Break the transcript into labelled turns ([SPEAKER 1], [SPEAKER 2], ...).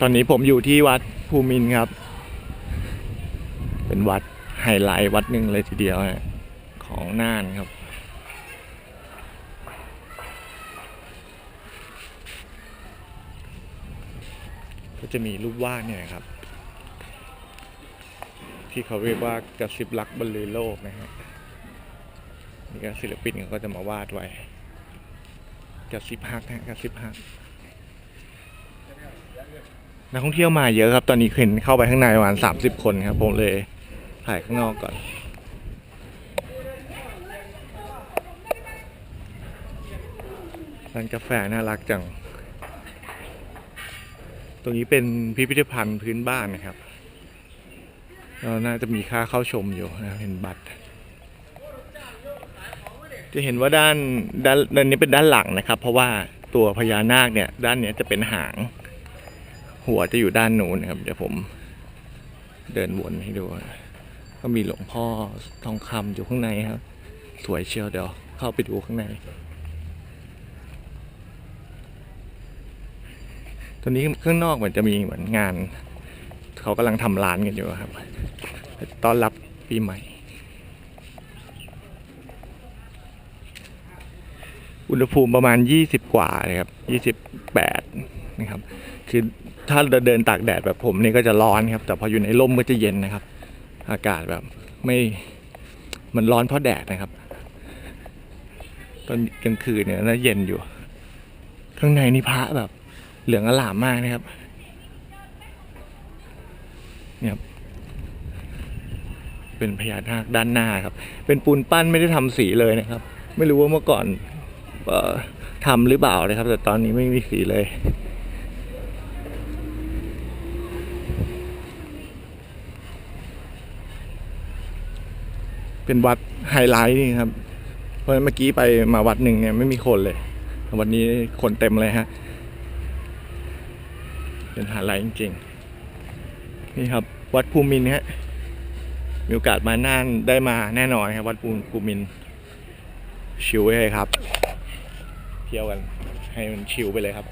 [SPEAKER 1] ตอนนี้ผมอยู่ที่วัดภูมินครับ เป็นวัดไฮไลท์วัดหนึ่งเลยทีเดียวฮะของน่านครับ ก็จะมีรูปวาดเนี่ยครับ ที่เขาเรียกว่ากระซิบรักบรรลือโลกนะฮะนี่ก็ศิลปินก็จะมาวาดไว้กระซิบฮักฮะกระซิบฮัก นักท่องเที่ยวมาเยอะครับ ตอนนี้เห็นเข้าไปข้างในประมาณสามสิบคนครับ ผมเลยถ่ายข้างนอกก่อนร้านกาแฟน่ารักจัง ตรงนี้เป็นพิพิธภัณฑ์พื้นบ้านนะครับเราน่าจะมีค่าเข้าชมอยู่นะเป็นบัตร จะเห็นว่าด้านด้านด้านนี้เป็นด้านหลังนะครับ เพราะว่าตัวพญานาคเนี่ย ด้านเนี้ยจะเป็นหาง หัวจะอยู่ด้านนู้นนะครับ เดี๋ยวผมเดินวนให้ดู ก็มีหลวงพ่อทองคำอยู่ข้างในครับ สวยเชียวเดี๋ยวเข้าไปดูข้างใน ตอนนี้ข้างนอกเหมือนจะมีเหมือนงาน เขากำลังทำร้านกันอยู่ครับต้อนรับปีใหม่ อุณหภูมิประมาณ 20 กว่านะครับ 28 นะครับ คือ ถ้าเดินตากแดดแบบผมนี่ก็จะร้อนครับ แต่พออยู่ในร่มก็จะเย็นนะครับ อากาศแบบไม่มันร้อนเพราะแดดนะครับ ตอนกลางคืนเนี่ยน่าเย็นอยู่ ข้างในนี่พระแบบ เหลืองอลามมากนะครับเนี่ยครับเป็นพญานาคด้านหน้าครับ เป็นปูนปั้นไม่ได้ทำสีเลยนะครับ ไม่รู้ว่าเมื่อก่อนออทำหรือเปล่านะครับ แต่ตอนนี้ไม่มีสีเลย เป็นวัดไฮไลท์นี่ครับ เพราะเมื่อกี้ไปมาวัดหนึ่งเนี่ยไม่มีคนเลย วันนี้คนเต็มเลยฮะ เป็นไฮไลท์จริงๆ นี่ครับ วัดภูมินฮะ มีโอกาสมาน่านได้มาแน่นอนครับ วัดภูภูมิน ชิลไว้เลยครับ เที่ยวกันให้มันชิลไปเลยครับ